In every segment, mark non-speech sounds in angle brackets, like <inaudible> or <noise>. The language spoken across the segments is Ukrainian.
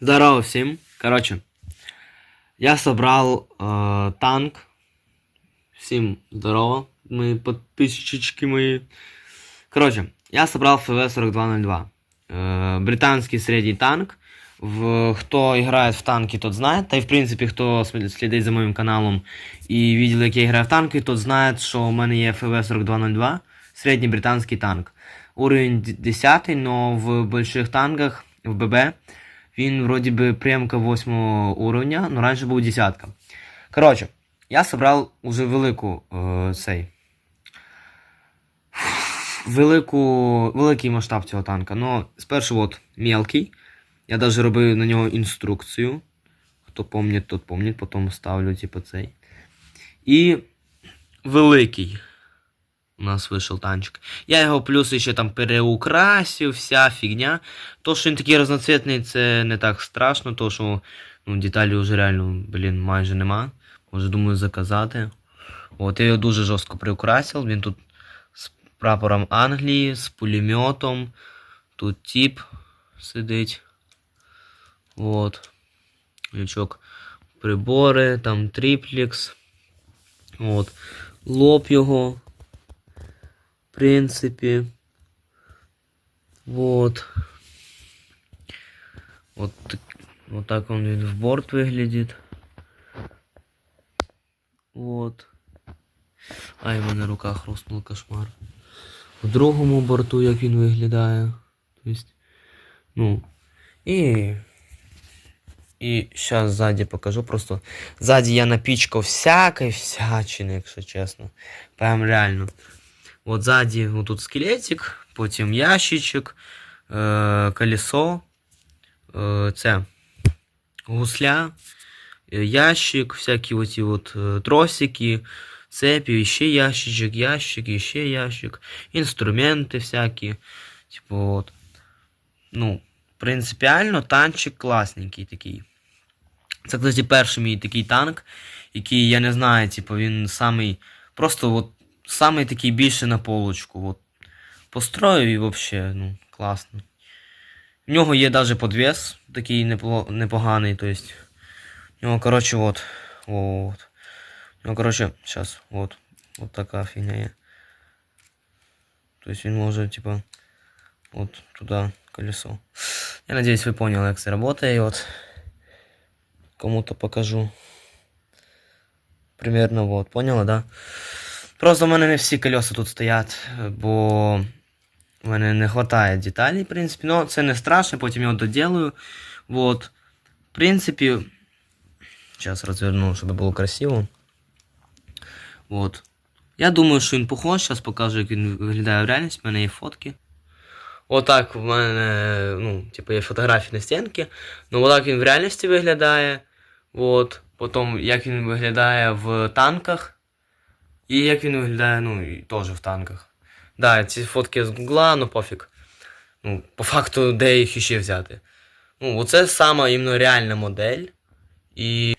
Здорово всем. Короче, я собрал э, танк. Всем здорово, мои подписчики мои. Короче, я собрал ФВ-4202. Э, британский средний танк. В, кто играет в танки, тот знает. Та и в принципе, кто слід- слідить за моїм каналом і видел, як я граю в танки, тот знает, що у мене є ФВ-4202, середній британський танк. Уровень 10, но в больших танках, в ББ, він вроді би прямка 8 уровня, но раніше був десятка. Коротше, я собрав уже велику е, цей. Велику, великий масштаб цього танка. Ну, спершу от мелкий. Я даже робив на нього інструкцію. Хто помнить, тот помнить, потім ставлю, типу, цей. І великий. Нас вийшов танчик. Я його плюс ще там переукрасив, вся фігня. То, що він такий разноцвітний, це не так страшно, то що ну, деталі вже реально, блін, майже нема. Може, думаю, заказати. От, я його дуже жорстко приукрасив. Він тут з прапором Англії, з пулеметом. Тут тип сидить. От. Лючок прибори, там триплекс. От. Лоб його. В принципі. Вот. Вот, вот так он в борт выглядит. Вот. Ай, мене рука хрустнула кошмар. В другому борту як він виглядає. То есть, ну. І. І зараз ззаді покажу. Просто ззаді я напічкав всякої всячини, якщо чесно. Прям реально. От ззаді ну, тут скелетик, потім ящичок, е, колесо, е, це гусля, е, ящик, всякі оці от тросики, цепі, ще ящичок, ящик, ще ящик, інструменти всякі. Типу, от. Ну, принципіально танчик класненький такий. Це, кстати, перший мій такий танк, який, я не знаю, типу, він самий. Просто от самий такий більше на полочку. От. Построїв і взагалі, ну, класно. В нього є навіть подвес такий непоганий, то есть. У нього, коротше, от. от. У нього, коротше, зараз, от. От така фігня є. Тобто він може, типа, от туди колесо. Я надеюсь, ви поняли, як це працює. І от кому-то покажу. Примерно вот, поняла, да? Просто в мене не всі колеса тут стоять, бо в мене не вистачає деталей, в принципі. Ну, це не страшно, потім його доділаю. Вот. В принципі. Зараз розверну, щоб було красиво. Вот. Я думаю, що він похож, зараз покажу, як він виглядає в реальності. У мене є фотки. Отак в мене, ну, типу, є фотографії на стінки. Ну, отак він в реальності виглядає. От. Потім, як він виглядає в танках. І як він виглядає, ну, і теж в танках. Да, ці фотки з гугла, ну пофіг. Ну, по факту, де їх іще взяти. Ну, оце сама іменно реальна модель. І,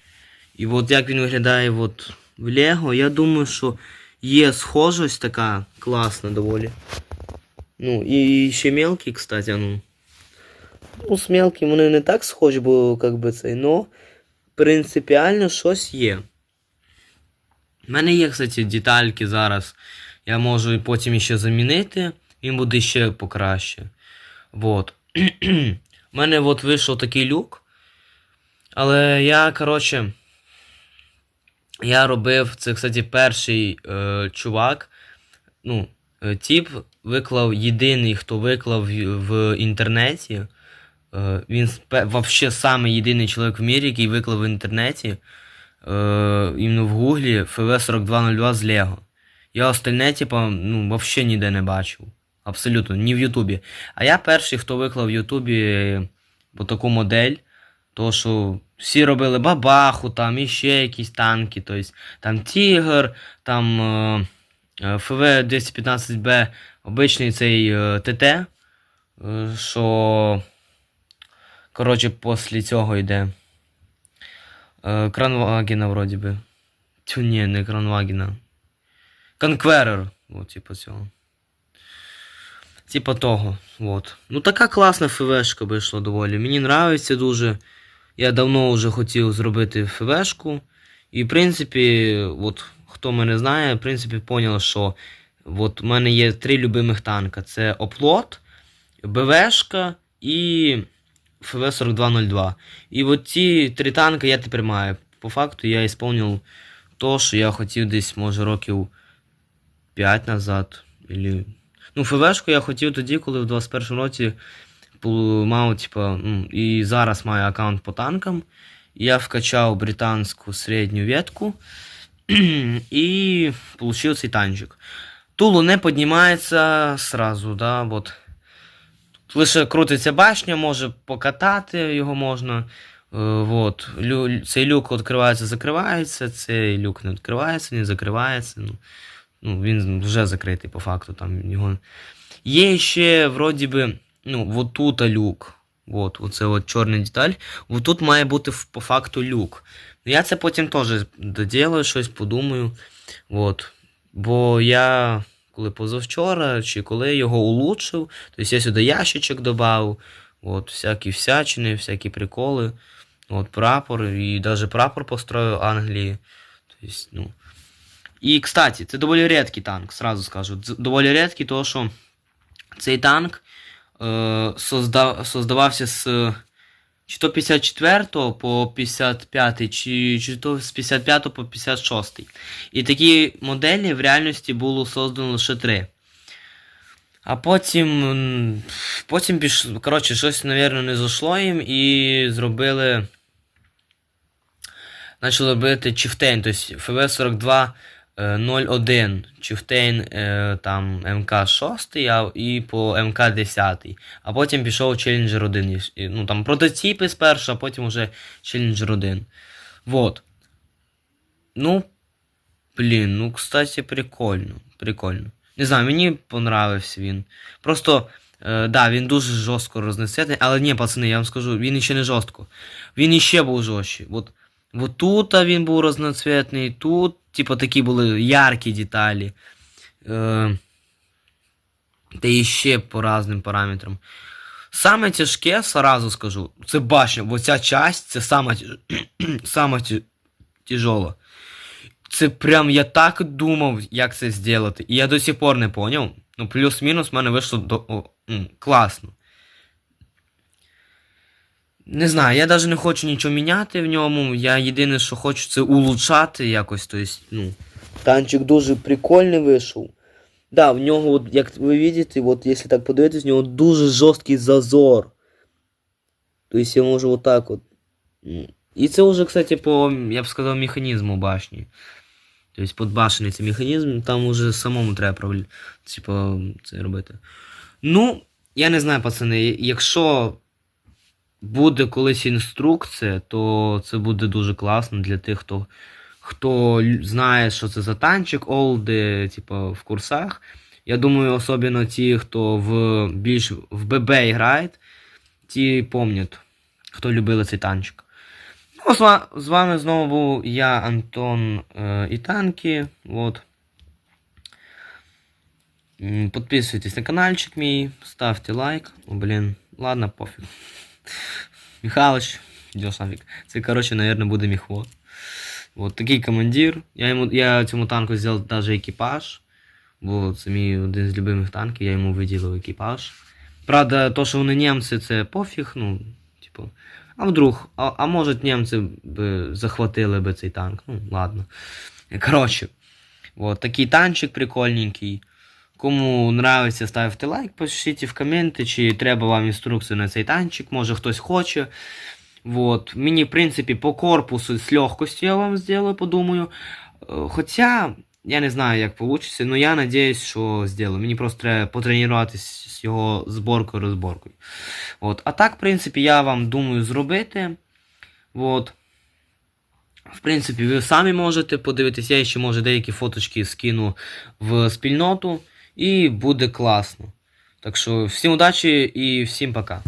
і от як він виглядає от в Лего, я думаю, що є схожість така класна доволі. Ну, і ще мелкі, кстати, ну. Ну, з мелким вони не так схожі, бо как би це, но принципіально щось є. У мене є, кстати, детальки зараз. Я можу потім ще замінити, він буде ще покраще. Вот. <clears throat> У мене от вийшов такий люк. Але я, коротше. Я робив, це, кстати, перший е, чувак. Ну, е, тип виклав єдиний, хто виклав в- інтернеті. Е, він самий єдиний чоловік в мірі, який виклав в інтернеті. Е, іменно в гуглі FV4202 з Лего. Я остальне, типа, ну, вообще ніде не бачив. Абсолютно, ні в Ютубі. А я перший, хто виклав в Ютубі таку модель. То, що всі робили бабаху, там іще якісь танки, тобто там Тігр, там е, е, ФВ-215Б, обичний цей е, ТТ, е, що, коротше, після цього йде. Е, Кранвагена, вроді би. Тю, ні, не Кранвагена. Конкверер. От, типу цього. Типа того. Вот. Ну така класна ФВшка вийшла доволі. Мені нравиться дуже. Я давно вже хотів зробити ФВшку. І в принципі, от, хто мене знає, в принципі, поняв, що от, у мене є три любимих танка: це Оплот, БВшка і ФВ-4202. І от ці три танки я тепер маю. По факту я ісполнив то, що я хотів десь, може, років 5 назад. Ілі... Ну, ФВшку я хотів тоді, коли в 21 році мав, типа, ну, і зараз маю аккаунт по танкам. Я вкачав британську середню ветку <clears throat> і получив цей танчик. Тулу не піднімається сразу, да, от. Лише крутиться башня, може покатати його можна. Е. Лю, цей люк відкривається, закривається, цей люк не відкривається, не закривається. Ну, ну, він вже закритий по факту. Там його... Є ще, вроді би, ну, вот тут люк. От, оце от чорна деталь. Вот тут має бути по факту люк. Я це потім теж доділаю, щось подумаю. От. Бо я, коли позавчора, чи коли його улучшив, тобто я сюди ящичок додав, от, всякі всячини, всякі приколи. От, прапор, і навіть прапор построїв Англії. Тобто, ну. І, кстати, це доволі рідкий танк, сразу скажу. Доволі рідкий, тому що цей танк е, созда, создавався з чи то 54 по 55, чи, чи то з 55 по 56. І такі моделі в реальності було создано лише три. А потім. Потім пішло. Коротше, щось, мабуть, не зайшло їм і зробили. Почали робити Chieftain, тобто FV42 е, 01, Chieftain е, там МК6 а, і по МК10. А потім пішов Challenger 1. і- і, Ну там прототипи спершу, а потім уже Challenger 1. Вот. Ну, блін, ну, кстати, прикольно. Прикольно. Не знаю, мені понравився він. Просто, е, да, він дуже жорстко рознесений, але ні, пацани, я вам скажу, він іще не жорстко. Він іще був жорсткий. От, от тут він був разноцветний, тут, типу, такі були яркі деталі. Е, та іще по різним параметрам. Саме тяжке, сразу скажу, це башня. Оця часть, це саме <clears throat> тяжола. Це прям я так думав, як це зробити. І я до сих пор не поняв. Ну, плюс-мінус в мене вийшло до, о, класно. Не знаю, я навіть не хочу нічого міняти в ньому. Я єдине, що хочу, це улучшати якось. Тобто, ну. Танчик дуже прикольний вийшов. Да, в нього, от, як ви бачите, от, якщо так подивитись, в нього дуже жорсткий зазор. Тобто я можу отак от. І це вже, кстати, по, я б сказав, механізму башні. Тобто подбашений цей механізм, там уже самому треба типу, це робити. Ну, я не знаю, пацани, якщо буде колись інструкція, то це буде дуже класно для тих, хто, хто знає, що це за танчик, олди, типу, в курсах. Я думаю, особливо ті, хто в більш в ББ грає, ті пам'ятають, хто любили цей танчик. Ну, з вами знову був я, Антон е, і танки. Вот. М, Підписуйтесь на каналчик мій, ставте лайк. О, блін, ладно, пофіг. Михалыч, нафиг. Це, короче, наверное, буде міхво. Вот такий командир. Я, йому, я цьому танку зробив даже екіпаж. Бо це мій один з любимих танків, я йому виділив екіпаж. Правда, то, що вони німці, це пофіг, ну, типу. А вдруг, а, а може німці б захватили би цей танк. Ну, ладно. Коротше, вот такий танчик прикольненький. Кому нравиться, ставте лайк, пишіть в коменти, чи треба вам інструкцію на цей танчик, може хтось хоче. Вот. Мені, в принципі, по корпусу з легкостю я вам зроблю, подумаю. Е, Хоча, я не знаю, як вийде, але я надіюсь, що зроблю. Мені просто треба потренуватися з його зборкою розборкою. От. А так, в принципі, я вам думаю зробити. Вот. В принципі, ви самі можете подивитися, я ще може деякі фоточки скину в спільноту. І буде класно. Так що всім удачі і всім пока.